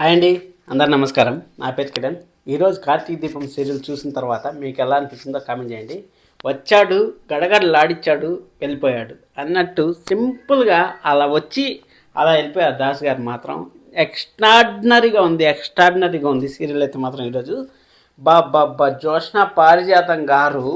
Hi అండి అందరు నమస్కారం. నా పేరు కిరణ్. ఈరోజు కార్తీక దీపం సీరియల్ చూసిన తర్వాత మీకు ఎలా అనిపిస్తుందో కామెంట్ చేయండి. వచ్చాడు గడగడలాడిచ్చాడు వెళ్ళిపోయాడు అన్నట్టు సింపుల్గా అలా వచ్చి అలా వెళ్ళిపోయారు దాస్ గారు మాత్రం. ఎక్స్ట్రాడినరీగా ఉంది ఎక్స్ట్రాడినరీగా ఉంది సీరియల్ అయితే మాత్రం ఈరోజు బాబ్బా జోష్న పారిజాతం గారు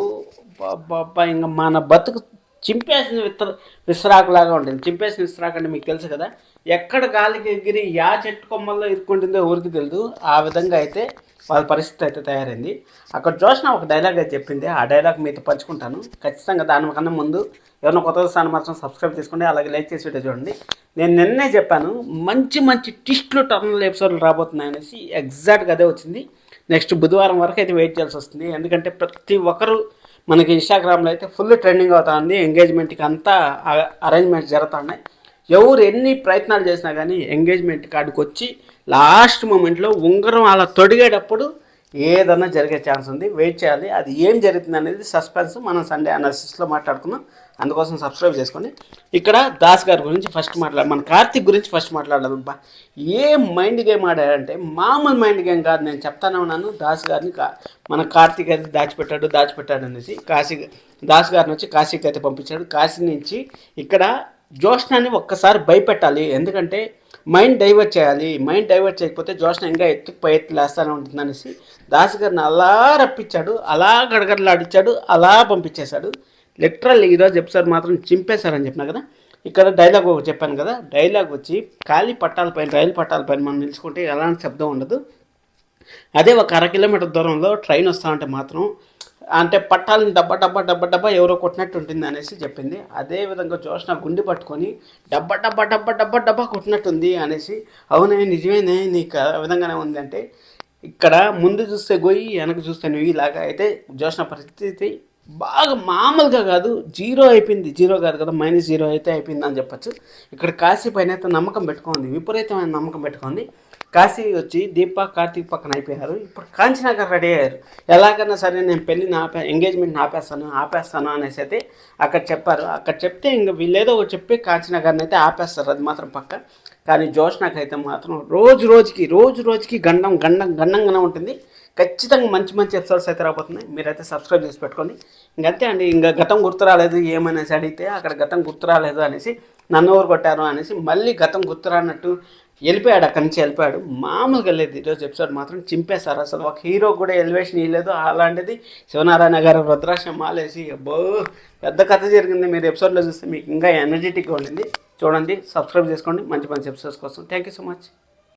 బాబ్బా ఇంకా మన బతుకు చింపేసిన విత్ర విశ్రాకులాగా ఉంటుంది. చింపేసిన విశ్రాకు అంటే మీకు తెలుసు కదా ఎక్కడ గాలికి ఎగిరి యా చెట్టు కొమ్మల్లో ఇరుక్కుంటుందో ఊరికి తెలియదు ఆ విధంగా అయితే వాళ్ళ పరిస్థితి అయితే తయారైంది. అక్కడ చూసిన ఒక డైలాగ్ అయితే చెప్పింది. ఆ డైలాగ్ మీతో పంచుకుంటాను. ఖచ్చితంగా దానికన్నా ముందు ఎవరైనా కొత్త స్థానం మాత్రం సబ్స్క్రైబ్ చేసుకోండి. అలాగే లైక్ చేసి వీడియో చూడండి. నేను నిన్నే చెప్పాను మంచి మంచి టిస్ట్లు టర్నల్ ఎపిసోడ్లు రాబోతున్నాయి అనేసి ఎగ్జాక్ట్గా అదే వచ్చింది. నెక్స్ట్ బుధవారం వరకు అయితే వెయిట్ చేయాల్సి వస్తుంది. ఎందుకంటే ప్రతి ఒక్కరు మనకి ఇన్స్టాగ్రామ్లో అయితే ఫుల్ ట్రెండింగ్ అవుతా ఉంది ఎంగేజ్మెంట్కి అంతా అరేంజ్మెంట్స్ జరుగుతున్నాయి. ఎవరు ఎన్ని ప్రయత్నాలు చేసినా కానీ ఎంగేజ్మెంట్ కాడికి వచ్చి లాస్ట్ మూమెంట్లో ఉంగరం అలా తొడిగేటప్పుడు ఏదన్నా జరిగే ఛాన్స్ ఉంది వెయిట్ చేయాలి. అది ఏం జరుగుతుంది అనేది సస్పెన్స్ మనం సండే అనాలిసిస్లో మాట్లాడుకుందాం అందుకోసం సబ్స్క్రైబ్ చేసుకోండి. ఇక్కడ దాస్ గారి గురించి ఫస్ట్ మాట్లాడాలి మన కార్తిక్ గురించి ఫస్ట్ మాట్లాడదాం బా. ఏ మైండ్ గేమ్ ఆడాడంటే మామూలు మైండ్ గేమ్ కాదు నేను చెప్తానే ఉన్నాను. దాస్ గారిని కా మన కార్తిక్ అయితే దాచిపెట్టాడు దాచిపెట్టాడు అనేసి కాశీ దాస్ గారిని వచ్చి కాశీకి అయితే పంపించాడు. కాశీ నుంచి ఇక్కడ జోష్నాని ఒక్కసారి భయపెట్టాలి. ఎందుకంటే మైండ్ డైవర్ట్ చేయాలి. మైండ్ డైవర్ట్ చేయకపోతే జోష్ణ ఇంకా ఎత్తు ఎత్తు లేస్తానే ఉంటుంది అనేసి దాస్ గారిని అలా రప్పించాడు. అలా గడగడలాడిచ్చాడు. అలా పంపించేశాడు. లిటరల్ ఈరోజు ఎపిసోడ్ మాత్రం చింపేశారని చెప్పినా కదా? ఇక్కడ డైలాగ్ ఒకటి చెప్పాను కదా? డైలాగ్ వచ్చి ఖాళీ పట్టాలపైన రైలు పట్టాలపైన మనం నిలుచుకుంటే ఎలాంటి శబ్దం ఉండదు. అదే ఒక అర కిలోమీటర్ దూరంలో ట్రైన్ వస్తా ఉంటే మాత్రం అంటే పట్టాలని డబ్బా డబ్బా డబ్బా డబ్బా ఎవరో కొట్టినట్టు ఉంటుంది అనేసి చెప్పింది. అదే విధంగా జోష్న గుండి పట్టుకొని డబ్బా డబ్బా డబ్బా డబ్బా డబ్బా కొట్టినట్టుంది అనేసి అవునే నిజమేనే నీకు ఆ విధంగానే ఉంది అంటే ఇక్కడ ముందు చూస్తే గొయ్యి వెనక చూస్తే నువ్వు ఇలాగా అయితే జోష్న పరిస్థితి బాగా మామూలుగా కాదు జీరో అయిపోయింది. జీరో కాదు కదా మైనస్ జీరో అయితే అయిపోయింది అని చెప్పొచ్చు. ఇక్కడ కాశీ పైన అయితే నమ్మకం పెట్టుకోండి విపరీతమైన నమ్మకం పెట్టుకోండి కాశీ వచ్చి దీప కార్తీక్ పక్కన అయిపోయారు. ఇప్పుడు కాంచనాగర్ రెడీ అయ్యారు. ఎలాగైనా సరే నేను పెళ్ళిని ఆపే ఎంగేజ్మెంట్ని ఆపేస్తాను ఆపేస్తాను అనేసి అయితే అక్కడ చెప్పారు. అక్కడ చెప్తే ఇంకా వీళ్ళేదో ఒకటి చెప్పి కాంచనాగర్ని అయితే ఆపేస్తారు. అది మాత్రం పక్క. కానీ జోష్నాకి అయితే మాత్రం రోజు రోజుకి రోజు రోజుకి గండం గండం గండంగానే ఉంటుంది. ఖచ్చితంగా మంచి మంచి ఎపిసోడ్స్ అయితే రాబోతున్నాయి. మీరైతే సబ్స్క్రైబ్ చేసి పెట్టుకోండి. ఇంకంతే అండి. ఇంకా గతం గుర్తు రాలేదు ఏమనేసి అడిగితే అక్కడ గతం గుర్తు రాలేదు అనేసి నన్ను ఎవరు కొట్టారు అనేసి మళ్ళీ గతం గుర్తు రానట్టు వెళ్ళిపోయాడు అక్కడి నుంచి వెళ్ళిపోయాడు. మామూలుగా లేదు. ఈరోజు ఎపిసోడ్ మాత్రం చింపేశారు. అసలు ఒక హీరో కూడా ఎలివేషన్ ఇవ్వలేదు అలాంటిది శివనారాయణ గారు రుద్రాక్షం మాలేసి అబ్బో పెద్ద కథ జరిగింది. మీరు ఎపిసోడ్లో చూస్తే మీకు ఇంకా ఎనర్జెటిక్గా ఉండింది. చూడండి సబ్స్క్రైబ్ చేసుకోండి. మంచి మంచి ఎపిసోడ్స్ కోసం. Thank you so much